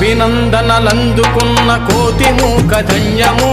అభినందనలందుకున్న కోతి మూక ధన్యము